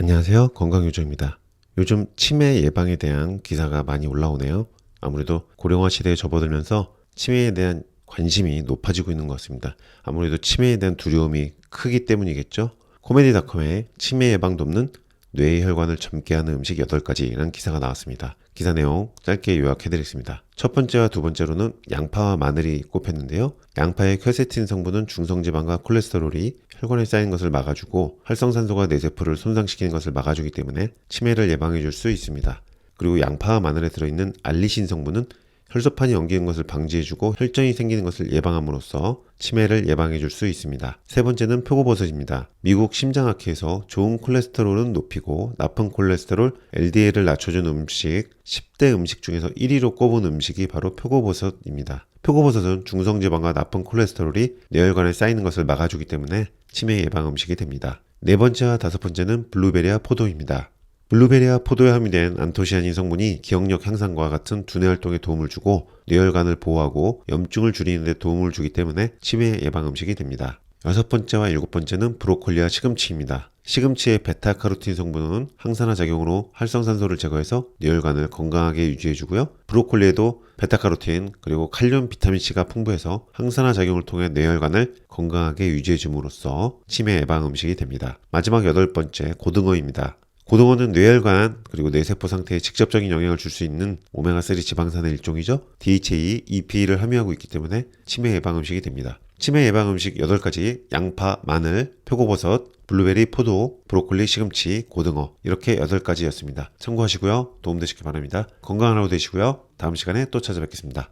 안녕하세요. 건강요정입니다. 요즘 치매 예방에 대한 기사가 많이 올라오네요. 아무래도 고령화 시대에 접어들면서 치매에 대한 관심이 높아지고 있는 것 같습니다. 아무래도 치매에 대한 두려움이 크기 때문이겠죠. 코미디닷컴에 치매 예방 돕는 뇌의 혈관을 젊게 하는 음식 8가지라는 기사가 나왔습니다. 기사 내용 짧게 요약해드리겠습니다. 첫 번째와 두 번째로는 양파와 마늘이 꼽혔는데요. 양파의 퀘세틴 성분은 중성지방과 콜레스테롤이 혈관에 쌓이는 것을 막아주고 활성산소가 뇌세포를 손상시키는 것을 막아주기 때문에 치매를 예방해줄 수 있습니다. 그리고 양파와 마늘에 들어있는 알리신 성분은 혈소판이 엉기는 것을 방지해주고 혈전이 생기는 것을 예방함으로써 치매를 예방해줄 수 있습니다. 세 번째는 표고버섯입니다. 미국 심장학회에서 좋은 콜레스테롤은 높이고 나쁜 콜레스테롤 LDL을 낮춰준 음식 10대 음식 중에서 1위로 꼽은 음식이 바로 표고버섯입니다. 표고버섯은 중성지방과 나쁜 콜레스테롤이 뇌혈관에 쌓이는 것을 막아주기 때문에 치매 예방 음식이 됩니다. 네 번째와 다섯 번째는 블루베리와 포도입니다. 블루베리와 포도에 함유된 안토시아닌 성분이 기억력 향상과 같은 두뇌 활동에 도움을 주고 뇌혈관을 보호하고 염증을 줄이는 데 도움을 주기 때문에 치매 예방 음식이 됩니다. 여섯 번째와 일곱 번째는 브로콜리와 시금치입니다. 시금치의 베타카로틴 성분은 항산화 작용으로 활성산소를 제거해서 뇌혈관을 건강하게 유지해주고요. 브로콜리에도 베타카로틴 그리고 칼륨 비타민C가 풍부해서 항산화 작용을 통해 뇌혈관을 건강하게 유지해줌으로써 치매 예방 음식이 됩니다. 마지막 여덟 번째 고등어입니다. 고등어는 뇌혈관 그리고 뇌세포 상태에 직접적인 영향을 줄 수 있는 오메가3 지방산의 일종이죠. DHA, EPA를 함유하고 있기 때문에 치매 예방 음식이 됩니다. 치매 예방 음식 8가지 양파, 마늘, 표고버섯, 블루베리, 포도, 브로콜리, 시금치, 고등어 이렇게 8가지였습니다. 참고하시고요. 도움되시기 바랍니다. 건강한 하루 되시고요. 다음 시간에 또 찾아뵙겠습니다.